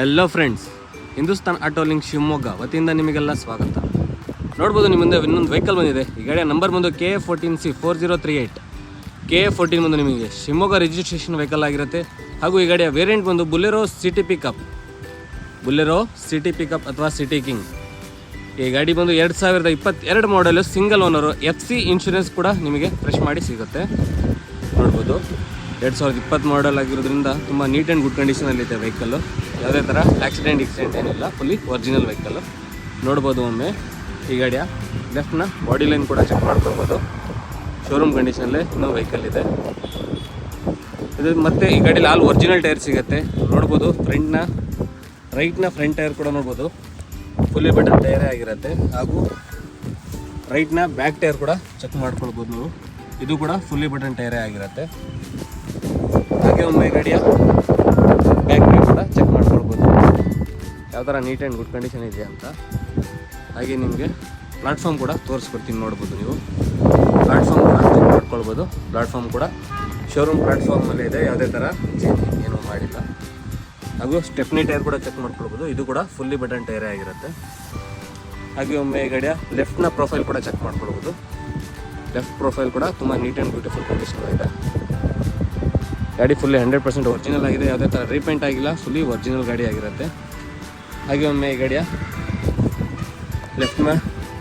Hello friends Hindustan auto link Shivamogga. ವತಿಯಿಂದ ನಿಮಗೆಲ್ಲ ಸ್ವಾಗತ. ನೋಡ್ಬೋದು ನಿಮ್ಮ ಮುಂದೆ ಇನ್ನೊಂದು ವೆಹಿಕಲ್ ಬಂದಿದೆ. ಈ ಗಾಡಿಯ ನಂಬರ್ ಬಂದು K A fourteen C four zero three eight K A fourteen ಬಂದು ನಿಮಗೆ ಶಿವಮೊಗ್ಗ ರಿಜಿಸ್ಟ್ರೇಷನ್ ವೆಹಿಕಲ್ ಆಗಿರುತ್ತೆ. ಹಾಗೂ ಈ ಗಾಡಿಯ ವೇರಿಯಂಟ್ ಬಂದು Bolero city pickup Bolero city pickup ಅಥವಾ ಸಿಟಿ ಕಿಂಗ್ ಈ ಗಾಡಿ ಬಂದು ಎರಡು ಸಾವಿರದ ಇಪ್ಪತ್ತೆರಡು ಮಾಡಲು single owner F C insurance ಕೂಡ ನಿಮಗೆ ಫ್ರೆಶ್ ಮಾಡಿ ಸಿಗುತ್ತೆ. ನೋಡ್ಬೋದು. ಎರಡು ಸಾವಿರದ ಇಪ್ಪತ್ತು ಮಾಡಲ್ ಆಗಿರೋದ್ರಿಂದ ತುಂಬ ನೀಟ್ ಆ್ಯಂಡ್ ಗುಡ್ ಕಂಡೀಷನಲ್ಲಿದೆ ವೆಹಿಕಲ್ಲು ಯಾವುದೇ ಥರ ಆಕ್ಸಿಡೆಂಟ್ ಇಕ್ಸಿಡೆಂಟ್ ಏನಿಲ್ಲ. ಫುಲ್ಲಿ ಒರಿಜಿನಲ್ ವೆಹಿಕಲ್ಲು ನೋಡ್ಬೋದು ಒಮ್ಮೆ ಈ ಗಾಡಿಯ ಲೆಫ್ಟ್ನ ಬಾಡಿ ಲೈನ್ ಕೂಡ ಚೆಕ್ ಮಾಡ್ಕೊಳ್ಬೋದು. ಶೋರೂಮ್ ಕಂಡೀಷನಲ್ಲೇ ಇನ್ನೂ ವೆಹಿಕಲ್ ಇದೆ. ಇದು ಮತ್ತೆ ಈ ಗಾಡೀಲಿ ಆಲ್ ಒರಿಜಿನಲ್ ಟೈರ್ ಸಿಗುತ್ತೆ. ನೋಡ್ಬೋದು ಫ್ರಂಟ್ನ ರೈಟ್ನ ಫ್ರಂಟ್ ಟೈರ್ ಕೂಡ ನೋಡ್ಬೋದು. ಫುಲ್ಲಿ ಬಟನ್ ಟೈರೇ ಆಗಿರುತ್ತೆ. ಹಾಗೂ ರೈಟ್ನ ಬ್ಯಾಕ್ ಟೈರ್ ಕೂಡ ಚೆಕ್ ಮಾಡ್ಕೊಳ್ಬೋದು ನೀವು. ಇದು ಕೂಡ ಫುಲ್ಲಿ ಬಟನ್ ಟೈರೇ ಆಗಿರುತ್ತೆ. ಹಾಗೆ ಒಮ್ಮೆ ಗಾಡಿಯ ಬ್ಯಾಕ್ ಕೂಡ ಚೆಕ್ ಮಾಡ್ಕೊಳ್ಬೋದು. ಯಾವ ಥರ ನೀಟ್ ಆ್ಯಂಡ್ ಗುಡ್ ಕಂಡೀಷನ್ ಇದೆ ಅಂತ? ಹಾಗೆ ನಿಮಗೆ ಪ್ಲಾಟ್ಫಾರ್ಮ್ ಕೂಡ ತೋರಿಸ್ಕೊಡ್ತೀನಿ ನೋಡ್ಬೋದು ನೀವು. ಪ್ಲಾಟ್ಫಾರ್ಮ್ ಕೂಡ ಚೆಕ್ ಮಾಡ್ಕೊಳ್ಬೋದು. ಪ್ಲಾಟ್ಫಾರ್ಮ್ ಕೂಡ ಶೋರೂಮ್ ಪ್ಲಾಟ್ಫಾರ್ಮಲ್ಲೇ ಇದೆ. ಯಾವುದೇ ಥರ ಚೇಂಜ್ ಏನೂ ಮಾಡಿಲ್ಲ. ಹಾಗೂ ಸ್ಟೆಪ್ನಿ ಟೈರ್ ಕೂಡ ಚೆಕ್ ಮಾಡ್ಕೊಳ್ಬೋದು. ಇದು ಕೂಡ ಫುಲ್ಲಿ ಬಟನ್ ಟೈರೇ ಆಗಿರುತ್ತೆ. ಹಾಗೆ ಒಮ್ಮೆ ಗಾಡಿಯ ಲೆಫ್ಟ್ನ ಪ್ರೊಫೈಲ್ ಕೂಡ ಚೆಕ್ ಮಾಡ್ಕೊಳ್ಬೋದು. ಲೆಫ್ಟ್ ಪ್ರೊಫೈಲ್ ಕೂಡ ತುಂಬ ನೀಟ್ ಆ್ಯಂಡ್ ಬ್ಯೂಟಿಫುಲ್ ಕಂಡೀಷನ್ ಇದೆ. ಗಾಡಿ ಫುಲ್ಲಿ ಹಂಡ್ರೆಡ್ ಪರ್ಸೆಂಟ್ ಒರಿಜಿನಲ್ ಆಗಿದೆ, ಯಾವುದೇ ಥರ ರೀಪೇಂಟ್ ಆಗಿಲ್ಲ ಫುಲ್ಲಿ ಒರಿಜಿನಲ್ ಗಾಡಿ ಆಗಿರುತ್ತೆ. ಹಾಗೆ ಒಮ್ಮೆ ಈ ಗಾಡಿಯ ಲೆಫ್ಟ್ನ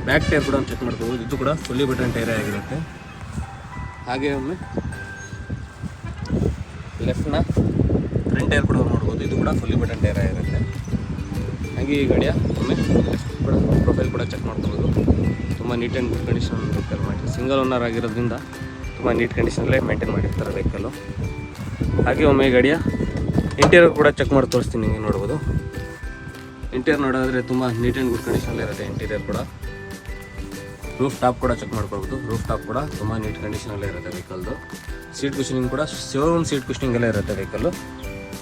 ಬ್ಯಾಕ್ ಟೈರ್ ಕೂಡ ಚೆಕ್ ಮಾಡ್ಕೋಬೋದು ಇದು ಕೂಡ ಫುಲ್ಲಿ ಬಟನ್ ಟೈರೇ ಆಗಿರುತ್ತೆ. ಹಾಗೆ ಒಮ್ಮೆ ಲೆಫ್ಟ್ನ ಫ್ರಂಟ್ ಟೈರ್ ಕೂಡ ನೋಡ್ಬೋದು ಇದು ಕೂಡ ಫುಲ್ಲಿ ಬಟನ್ ಟೈರ್ ಆಗಿರುತ್ತೆ. ಹಾಗೆ ಈ ಗಾಡಿಯ ಒಮ್ಮೆ ಲೆಫ್ಟ್ ಕೂಡ ಪ್ರೊಫೈಲ್ ಕೂಡ ಚೆಕ್ ಮಾಡ್ಕೋಬೋದು ತುಂಬ neat and good condition vehicle ಮಾಡಿ ಸಿಂಗಲ್ ಓನರ್ ಆಗಿರೋದ್ರಿಂದ ತುಂಬ ನೀಟ್ ಕಂಡೀಷನಲ್ಲೇ ಮೇಂಟೈನ್ ಮಾಡಿರ್ತಾರೆ ವೆಹಿಕಲ್ಲು ಹಾಗೆ ಒಮ್ಮೆ ಗಾಡಿಯ ಇಂಟೀರಿಯರ್ ಕೂಡ ಚೆಕ್ ಮಾಡಿ ತೋರಿಸ್ತೀನಿ ನಿಮಗೆ ನೋಡ್ಬೋದು. ಇಂಟೀರಿಯರ್ ನೋಡೋದ್ರೆ ತುಂಬ ನೀಟ್ ಆ್ಯಂಡ್ ಗುಡ್ ಕಂಡೀಷನಲ್ಲಿ ಇರುತ್ತೆ ಇಂಟೀರಿಯರ್ ಕೂಡ. ರೂಫ್ ಟಾಪ್ ಕೂಡ ಚೆಕ್ ಮಾಡ್ಕೊಳ್ಬೋದು. ರೂಫ್ ಟಾಪ್ ಕೂಡ ತುಂಬ ನೀಟ್ ಕಂಡೀಷನಲ್ಲೇ ಇರುತ್ತೆ ವೆಹಿಕಲ್ದು ಸೀಟ್ ಕುಷನಿಂಗ್ ಕೂಡ ಶೋರೂಮ್ ಸೀಟ್ ಕುಷನಿಂಗ್ ಎಲ್ಲ ಇರುತ್ತೆ ವೆಹಿಕಲ್ಲು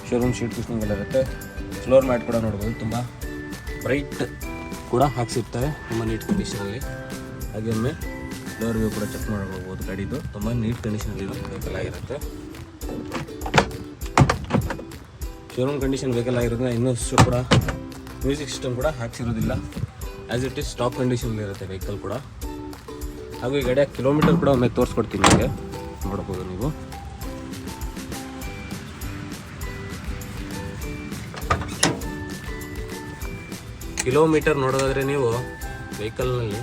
ಶೋರೂಮ್ ಸೀಟ್ ಕುಷನಿಂಗ್ ಎಲ್ಲ ಇರುತ್ತೆ. ಫ್ಲೋರ್ ಮ್ಯಾಟ್ ಕೂಡ ನೋಡ್ಬೋದು. ತುಂಬ ಬ್ರೈಟ್ ಕೂಡ ಹಾಕ್ಸಿರ್ತಾರೆ ತುಂಬ ನೀಟ್ ಕಂಡೀಷನಲ್ಲಿ ಹಾಗೆ ಒಮ್ಮೆ ಫ್ಲೋರ್ ವ್ಯೂ ಕೂಡ ಚೆಕ್ ಮಾಡ್ಕೊಳ್ಬೋದು ಗಾಡಿದು. ತುಂಬ ನೀಟ್ ಕಂಡೀಷನಲ್ಲಿ ವೆಹಿಕಲ್ ಆಗಿರುತ್ತೆ. ಶೋರೂಮ್ ಕಂಡೀಷನ್ ವೆಹಿಕಲ್ ಆಗಿರೋದ್ರಿಂದ ಇನ್ನಷ್ಟು ಕೂಡ ಮ್ಯೂಸಿಕ್ ಸಿಸ್ಟಮ್ ಕೂಡ ಹಾಕ್ಸಿರೋದಿಲ್ಲ. As it is stock condition ಇರುತ್ತೆ ವೆಹಿಕಲ್ ಕೂಡ. ಹಾಗೂ ಈ ಗಾಡಿಯ ಕಿಲೋಮೀಟರ್ ಕೂಡ ಒಮ್ಮೆ ತೋರಿಸ್ಕೊಡ್ತೀನಿ ನಿಮಗೆ. ನೋಡ್ಬೋದು ನೀವು. ಕಿಲೋಮೀಟರ್ ನೋಡೋದಾದರೆ ನೀವು ವೆಹಿಕಲ್ನಲ್ಲಿ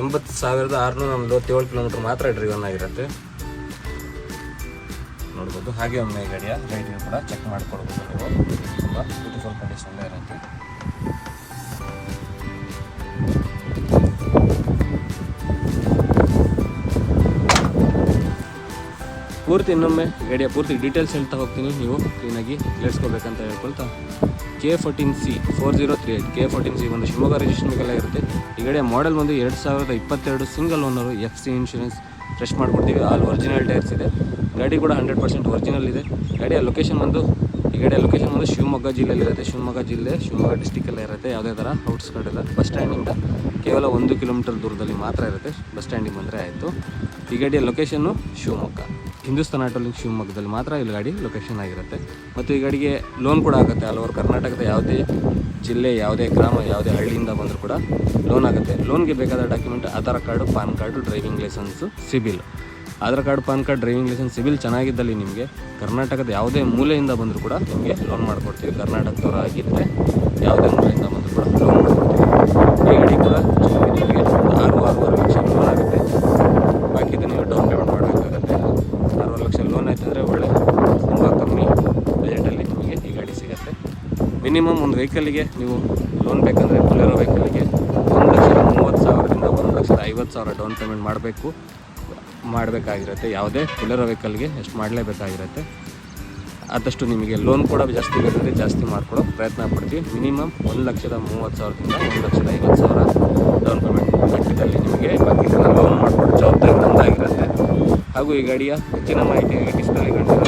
ಎಂಬತ್ತು ಸಾವಿರದ ಆರುನೂರ ನಲವತ್ತೇಳು ಕಿಲೋಮೀಟರ್ ಮಾತ್ರ ಡ್ರಿವನ್ ಆಗಿರುತ್ತೆ ನೋಡ್ಬೋದು. ಹಾಗೆ ಒಮ್ಮೆ ಗಡಿಯ ರೈಟ್ ಕೂಡ ಚೆಕ್ ಮಾಡ್ಕೊಳ್ಬೋದು ನೀವು. ತುಂಬ ಬ್ಯೂಟಿಫುಲ್ ಕಂಡೀಷನ್ ಇರುತ್ತೆ. ಪೂರ್ತಿ ಇನ್ನೊಮ್ಮೆ ಗಡಿಯ ಪೂರ್ತಿ ಡೀಟೇಲ್ಸ್ ಹೇಳ್ತಾ ಹೋಗ್ತೀನಿ. ನೀವು ಕ್ಲೀನಾಗಿ ಕೇಳಿಸ್ಕೋಬೇಕಂತ ಹೇಳ್ಕೊಳ್ತಾ. K fourteen C four zero three eight K fourteen C ಒಂದು ಶಿವಮೊಗ್ಗ ರಿಜಿಸ್ಟ್ರೇಷನ್ ಇರುತ್ತೆ. ಈ ಗಾಡಿಯ ಮಾಡೆಲ್ ಬಂದು ಎರಡು ಸಾವಿರದ ಇಪ್ಪತ್ತೆರಡು single owner F C insurance fresh ಮಾಡ್ಕೊಡ್ತೀವಿ. ಆಲ್ ಒರಿಜಿನಲ್ ಟೈರ್ಸ್ ಇದೆ. ಗಾಡಿ ಕೂಡ ಹಂಡ್ರೆಡ್ ಪರ್ಸೆಂಟ್ ಒರಿಜಿನಲ್ ಇದೆ. ಗಾಡಿಯ ಲೊಕೇಶನ್ ಬಂದು, ಈ ಗಾಡಿಯ ಲೊಕೇಶನ್ ಬಂದು ಶಿವಮೊಗ್ಗ ಜಿಲ್ಲೆಯಲ್ಲಿರುತ್ತೆ ಶಿವಮೊಗ್ಗ ಜಿಲ್ಲೆ, ಶಿವಮೊಗ್ಗ ಡಿಸ್ಟಿಕಲ್ಲೇ ಇರುತ್ತೆ. ಯಾವುದೇ ಥರ ಔಟ್ಸ್ಕರ್ಟ್ ಇಲ್ಲ. ಬಸ್ ಸ್ಟ್ಯಾಂಡಿಂದ ಕೇವಲ ಒಂದು ಕಿಲೋಮೀಟರ್ ದೂರದಲ್ಲಿ ಮಾತ್ರ ಇರುತ್ತೆ. ಬಸ್ ಸ್ಟ್ಯಾಂಡಿಗೆ ಬಂದರೆ ಆಯಿತು. ಈ ಗಾಡಿಯ ಲೊಕೇಶನ್ನು ಶಿವಮೊಗ್ಗ. ಹಿಂದೂಸ್ತಾನ್ ಆಟೋ ಲಿಂಕ್ ಶಿವಮೊಗ್ಗದಲ್ಲಿ ಮಾತ್ರ ಇಲ್ಲಿ ಗಾಡಿ ಲೊಕೇಶನ್ ಆಗಿರುತ್ತೆ. ಮತ್ತು ಈ ಗಾಡಿಗೆ ಲೋನ್ ಕೂಡ ಆಗುತ್ತೆ. ಆಲ್ ಕರ್ನಾಟಕದ ಯಾವುದೇ ಜಿಲ್ಲೆ, ಯಾವುದೇ ಗ್ರಾಮ, ಯಾವುದೇ ಹಳ್ಳಿಯಿಂದ ಬಂದರೂ ಕೂಡ ಲೋನ್ ಆಗುತ್ತೆ. ಲೋನ್ಗೆ ಬೇಕಾದ document Aadhaar card, PAN card driving licence CIBIL. Aadhaar card, PAN card driving licence CIBIL ಚೆನ್ನಾಗಿದ್ದಲ್ಲಿ ನಿಮಗೆ ಕರ್ನಾಟಕದ ಯಾವುದೇ ಮೂಲೆಯಿಂದ ಬಂದರೂ ಕೂಡ ನಿಮಗೆ ಲೋನ್ ಮಾಡಿಕೊಡ್ತೀವಿ. ಕರ್ನಾಟಕದವರು ಆಗಿದ್ದರೆ ಯಾವುದೇ ಮೂಲೆಯಿಂದ ಮಿನಿಮಮ್ ಒಂದು ವೆಹಿಕಲ್ಗೆ ನೀವು ಲೋನ್ ಬೇಕಂದರೆ ಬುಲೆರೋ ವೆಹಿಕಲ್ಗೆ ಒಂದು ಲಕ್ಷದ ಮೂವತ್ತು ಸಾವಿರದಿಂದ ಒಂದು ಲಕ್ಷದ ಐವತ್ತು ಸಾವಿರ ಡೌನ್ ಪೇಮೆಂಟ್ ಮಾಡಬೇಕು. ಮಾಡಬೇಕಾಗಿರುತ್ತೆ. ಯಾವುದೇ ಬುಲೆರೋ ವೆಹಿಕಲ್ಗೆ ಎಷ್ಟು ಮಾಡಲೇಬೇಕಾಗಿರುತ್ತೆ. ಆದಷ್ಟು ನಿಮಗೆ ಲೋನ್ ಕೂಡ ಜಾಸ್ತಿ ಬೇಕಂದರೆ ಜಾಸ್ತಿ ಮಾಡ್ಕೊಳ್ಳೋ ಪ್ರಯತ್ನ ಪಡ್ತೀವಿ. ಮಿನಿಮಮ್ ಒಂದು ಲಕ್ಷದ ಮೂವತ್ತು ಸಾವಿರದಿಂದ ಒಂದು ಲಕ್ಷದ ಐವತ್ತು ಸಾವಿರ ಡೌನ್ ಪೇಮೆಂಟ್ ಮಟ್ಟದಲ್ಲಿ ನಿಮಗೆ ಜನ ಲೋನ್ ಮಾಡಿಕೊಡೋ ಜವಾಬ್ದಾರಿ ನಮ್ಮದಾಗಿರುತ್ತೆ ಹಾಗೂ ಈ ಗಾಡಿಯ ಹೆಚ್ಚಿನ ಮಾಹಿತಿ ಡಿಸ್ಪ್ಲೇ ಕಂಡು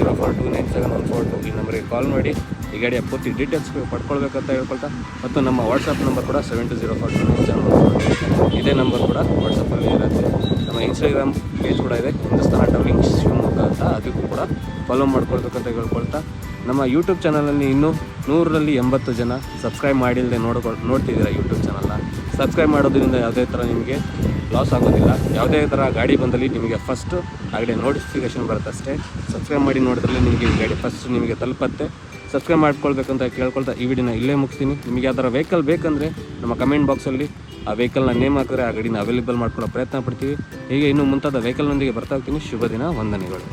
zero four two nine seven one four two ಈ ನಂಬರಿಗೆ ಕಾಲ್ ಮಾಡಿ. ಈ ಗಾಡಿಯ ಪೂರ್ತಿ ಡೀಟೇಲ್ಸ್ ಪಡ್ಕೊಳ್ಬೇಕಂತ ಹೇಳ್ಕೊಳ್ತಾ, ಮತ್ತು ನಮ್ಮ ವಾಟ್ಸಪ್ ನಂಬರ್ ಕೂಡ seven two zero four two ಇದೇ ನಂಬರ್ ಕೂಡ ವಾಟ್ಸಪ್ಪಲ್ಲಿ ಇರುತ್ತೆ. ನಮ್ಮ ಇನ್ಸ್ಟಾಗ್ರಾಮ್ ಪೇಜ್ ಕೂಡ ಇದೆ. ಹಿಂದೂಸ್ತಾನ ಟೌಲಿಂಗ್ ಶಿವಮೊಗ್ಗ ಅಂತ ಅದಕ್ಕೂ ಕೂಡ ಫಾಲೋ ಮಾಡ್ಕೊಳ್ಬೇಕಂತ ಹೇಳ್ಕೊಳ್ತಾ. ನಮ್ಮ ಯೂಟ್ಯೂಬ್ ಚಾನಲಲ್ಲಿ ಇನ್ನೂ ನೂರರಲ್ಲಿ ಎಂಬತ್ತು ಜನ ಸಬ್ಸ್ಕ್ರೈಬ್ ಮಾಡಿಲ್ಲದೆ ನೋಡ್ಕೊ ನೋಡ್ತಿದ್ದೀರಾ ಯೂಟ್ಯೂಬ್ ಚಾನಲ್ನ ಸಬ್ಸ್ಕ್ರೈಬ್ ಮಾಡೋದ್ರಿಂದ ಯಾವುದೇ ಥರ ನಿಮಗೆ ಲಾಸ್ ಆಗೋದಿಲ್ಲ. ಯಾವುದೇ ಥರ ಗಾಡಿ ಬಂದಲ್ಲಿ ನಿಮಗೆ ಫಸ್ಟು ಹಾಗೆ ನೋಟಿಫಿಕೇಶನ್ ಬರುತ್ತೆ ಅಷ್ಟೇ. ಸಬ್ಸ್ಕ್ರೈಬ್ ಮಾಡಿ ನೋಡಿದ್ರಲ್ಲಿ ನಿಮಗೆ ಈ ಗಾಡಿ ಫಸ್ಟ್ ನಿಮಗೆ ತಲುಪತ್ತೆ. ಸಬ್ಸ್ಕ್ರೈಬ್ ಮಾಡ್ಕೊಳ್ಬೇಕಂತ ಕೇಳ್ಕೊಳ್ತಾ ಈ ವಿಡಿಯೋನ ಇಲ್ಲೇ ಮುಗಿಸ್ತೀನಿ. ನಿಮಗೆ ಯಾವ್ದಾರ ವೆಹಿಕಲ್ ಬೇಕಂದರೆ ನಮ್ಮ ಕಮೆಂಟ್ ಬಾಕ್ಸಲ್ಲಿ ಆ ವೆಹಿಕಲ್ನ ನೇಮ್ ಹಾಕಿದ್ರೆ ಆ ಗಾಡಿನ ಅವೈಲೇಬಲ್ ಮಾಡ್ಕೊಳ್ಳೋ ಪ್ರಯತ್ನ ಪಡ್ತೀವಿ. ಹೀಗೆ ಇನ್ನೂ ಮುಂತಾದ ವೆಹಿಕಲ್ನೊಂದಿಗೆ ಬರ್ತಾ ಹೋಗ್ತೀನಿ. ಶುಭ ದಿನ, ವಂದನೆಗಳು.